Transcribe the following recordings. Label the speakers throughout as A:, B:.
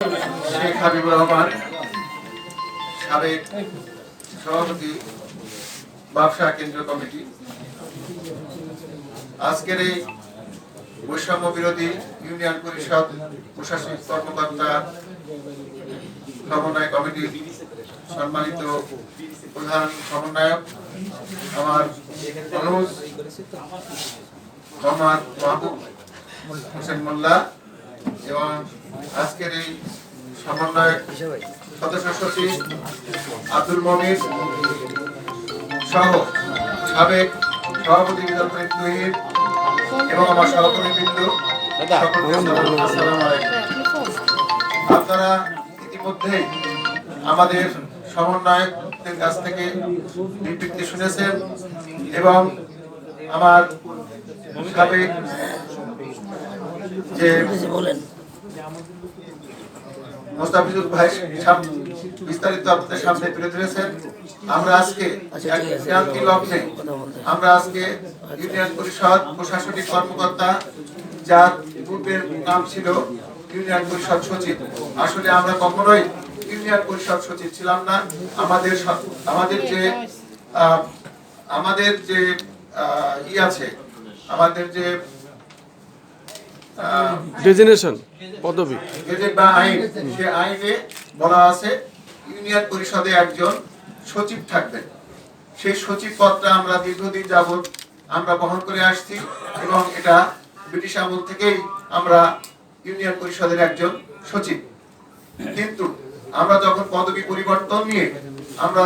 A: শেখ হাবিবুর রহমান, সাবেক সভাপতি, ব্যবসা কেন্দ্রীয় কমিটি। আজকের এই বৈষম্য বিরোধী ইউনিয়ন পরিষদ প্রশাসনিক কর্মকর্তা সমন্বয় কমিটির সম্মানিত প্রধান সমন্বয়ক, আমার অনুজ, মোহাম্মদ মাহবুব হোসেন মোল্লা এবং আজকের এই সমন্বয়ক সদস্য সচিব আব্দুল মমির সহ সাবেক সভাপতি বিদ্যালয় তহিদ এবং আমার সহকর্মী বিন্দু আপনারা ইতিমধ্যেই আমাদের সমন্বয়কদের কাছ থেকে বিবৃতি শুনেছেন এবং আমার সাবেক যে মোস্তাফিজুল ভাই বিস্তারিত আপনাদের সামনে তুলে ধরেছেন। আমরা আজকে এক ক্রান্তি লগ্নে আমরা আজকে ইউনিয়ন পরিষদ প্রশাসনিক কর্মকর্তা যার পূর্বের নাম ছিল ইউনিয়ন পরিষদ সচিব। আসলে আমরা কখনোই ইউনিয়ন পরিষদ সচিব ছিলাম না। আমাদের আমাদের যে আমাদের যে ই আছে আমাদের যে
B: ডেজিনেশন পদবি।
A: বা আইন, সে আইনে বলা আছে, ইউনিয়ন পরিষদে একজন সচিব থাকবেন। সেই সচিব পদটা আমরা দীর্ঘদিন যাবত আমরা বহন করে আসছি এবং এটা ব্রিটিশ আমল থেকেই আমরা ইউনিয়ন পরিষদের একজন সচিব। কিন্তু আমরা যখন পদবি পরিবর্তন নিয়ে আমরা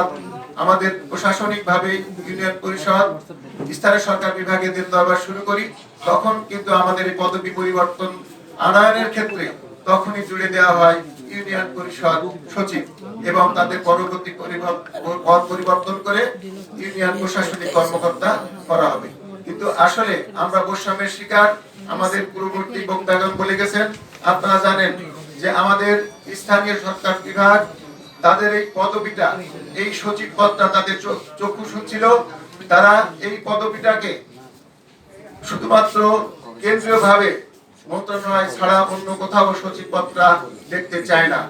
A: আমাদের প্রশাসনিক ভাবে ইউনিয়ন পরিষদ স্থানীয় সরকার বিভাগে দিন দরবার শুরু করি, তখন কিন্তু আমাদের এই পদবি পরিবর্তন আনয়নের ক্ষেত্রে তখনই জুড়ে দেওয়া হয় ইউনিয়ন পরিষদ সচিব এবং তাদের পরবর্তী পদ পরিবর্তন করে ইউনিয়ন প্রশাসনিক কর্মকর্তা করা হবে। কিন্তু আসলে আমরা বৈষম্যের শিকার, আমাদের পূর্ববর্তী বক্তাগণ বলে গেছেন, আপনারা জানেন যে আমাদের স্থানীয় সরকার বিভাগ, তাদের এই পদবিটা, এই সচিব পদটা তাদের চক্ষু শুনছিল তারা এই পদবিটাকে শুধুমাত্র কেন্দ্রীয় ভাবে মন্ত্রণালয় ছাড়া অন্য কোথাও সচিবপত্রা দেখতে চায় না।